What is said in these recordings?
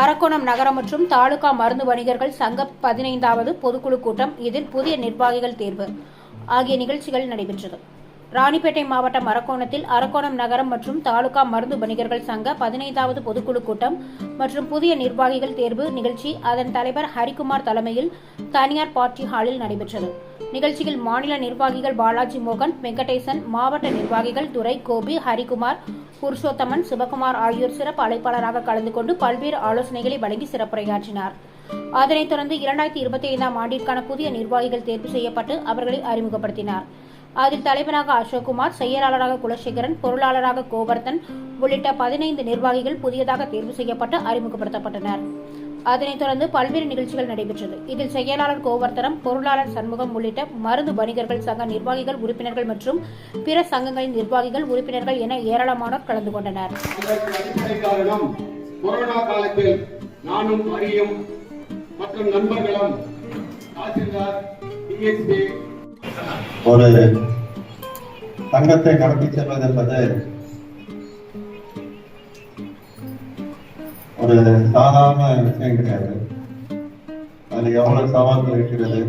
அரக்கோணம் நகரம் மற்றும் தாலுகா மருந்து வணிகர்கள் சங்க பதினைந்தாவது பொதுக்குழு கூட்டம் இதில் புதிய நிர்வாகிகள் தேர்வு. ஆகிய நிகழ்ச்சிகள் நடைபெற்றது. ராணிப்பேட்டை மாவட்டம் அரக்கோணத்தில் அரக்கோணம் நகரம் மற்றும் தாலுகா மருந்து வணிகர்கள் சங்க பதினைந்தாவது பொதுக்குழு கூட்டம் மற்றும் புதிய நிர்வாகிகள் தேர்வு நிகழ்ச்சி அதன் தலைவர் ஹரிகுமார் தலைமையில் தனியார் பார்ட்டி ஹாலில் நடைபெற்றது. நிகழ்ச்சியில் மாநில நிர்வாகிகள் பாலாஜி மோகன் வெங்கடேசன் மாவட்ட நிர்வாகிகள் துரை கோபி ஹரிகுமார் புருஷோத்தமன் சிவகுமார் ஆகியோர் சிறப்பு அழைப்பாளராக கலந்து கொண்டு பல்வேறு ஆலோசனைகளை வழங்கி சிறப்புரையாற்றினார். அதனைத் தொடர்ந்து இரண்டாயிரத்தி இருபத்தி ஐந்தாம் ஆண்டிற்கான புதிய நிர்வாகிகள் தேர்வு செய்யப்பட்டு அவர்களை அறிமுகப்படுத்தினார். அதில் தலைவராக அசோக்குமார் செயலாளராக குலசேகரன் பொருளாளராக கோவர்தன் உள்ளிட்ட பதினைந்து நிர்வாகிகள் புதியதாக தேர்வு செய்யப்பட்டு அறிமுகப்படுத்தப்பட்டனர். அதனைத் தொடர்ந்து பல்வேறு நிகழ்ச்சிகள் நடைபெற்றது. இதில் செயலாளர் கோவர்த்தனம் பொருளாளர் சண்முகம் உள்ளிட்ட மருந்து வணிகர்கள் சங்க நிர்வாகிகள் உறுப்பினர்கள் மற்றும் பிற சங்கங்களின் நிர்வாகிகள் உறுப்பினர்கள் என ஏராளமானோர் கலந்து கொண்டனர். கொரோனா காலத்தில் நானும் அரியும் மற்றும் நண்பர்களும் தாசில்தார் டிஎஸ்பி ஒரு சங்கத்தை நடத்தி செல்வது என்பது ஒரு சாதாரண விஷயம் கிடையாது அதுல எவ்வளவு சவால்கள் இருக்கிறது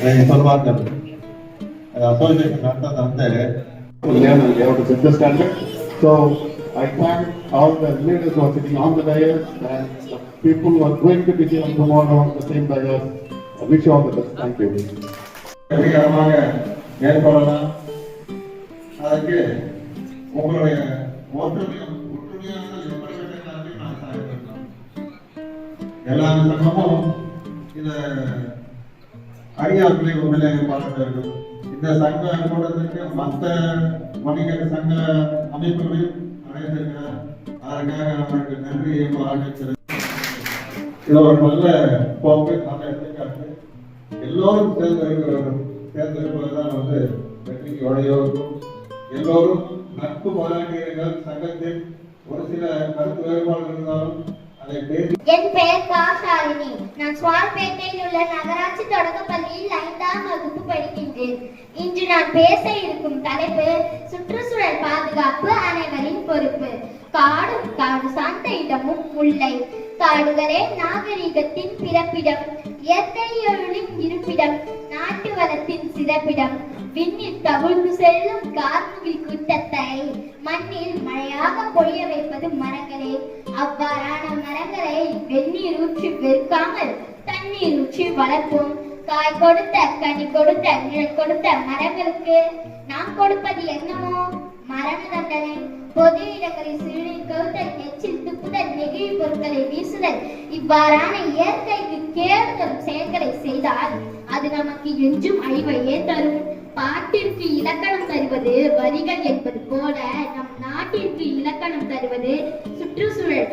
இதை சொல்வார்கள் அசோசியேஷன் நடத்தது வந்து to learn and be able to set the standard. So I thank all the leaders who are sitting on the dais and the people who are going to be here tomorrow on the same dais. I wish you all the best. Thank you. வெற்றிகரமாக மேற்கொள்ளலாம். அதற்கு உங்களுடைய ஒற்றுமையும் ஒற்றுமையாக எப்படி வேண்டும் நான் எல்லா சங்கமும் இத அடியார்களை உண்மையிலே பாராட்ட வேண்டும். இந்த சங்க கூட்டத்திற்கு மற்ற வணிகர் சங்க அமைப்புகளையும் அழைத்திருக்கிறார். அதற்காக அவருக்கு நன்றியை பாராட்டுகிறேன் இது ஒரு நல்ல போக்கு நல்ல எல்லோரும் தேர்ந்தெடுக்க வேண்டும் தேர்ந்தெடுப்பதுதான் வந்து வெற்றிக்கு வழியோருக்கும் எல்லோரும் நட்பு போராட்டியர்கள் சங்கத்தில் ஒரு சில கருத்து வேறுபாடு இருந்தாலும் என் பெயர் கா ஷாலினி நான் சுவார்பேட்டையில் உள்ள நகராட்சி தொடக்க பள்ளியில் ஐந்தாம் வகுப்பு படிக்கின்றேன். இன்று நான் பேச இருக்கும் தலைப்பு சுற்றுச்சூழல் பாதுகாப்பு அனைவரின் பொறுப்பு. காடும் காடு சார்ந்த இடமும் முல்லை. காடுகளே நாகரிகத்தின் பிறப்பிடம் இயற்கையொழின் இருப்பிடம் நாட்டு வளத்தின் சிறப்பிடம். விண்ணில் தவிழ்ந்து செல்லும் கார்முகில் கூட்டத்தை மண்ணில் மழையாக பொழிய வைப்பது மரங்களே. அவ்வாறான மரங்களை வெந்நீர் ஊற்றி வெறுக்காமல் தண்ணீர் ஊற்றி வளர்ப்போம். காய் கொடுத்த கனி கொடுத்த நிழல் கொடுத்த மரங்களுக்கு நாம் கொடுப்பது என்னமோ மரண தண்டனை. பொது இடங்களில் இவ்வாறான இயற்கைக்கு கேடு தரும் செயல்களை செய்தால் அது நமக்கு என்றும் அழிவையே தரும் பாட்டிற்கு இலக்கணம் தருவது வரிகள் என்பது போல நம் நாட்டிற்கு இலக்கணம் தருவது சுற்றுச்சூழல்.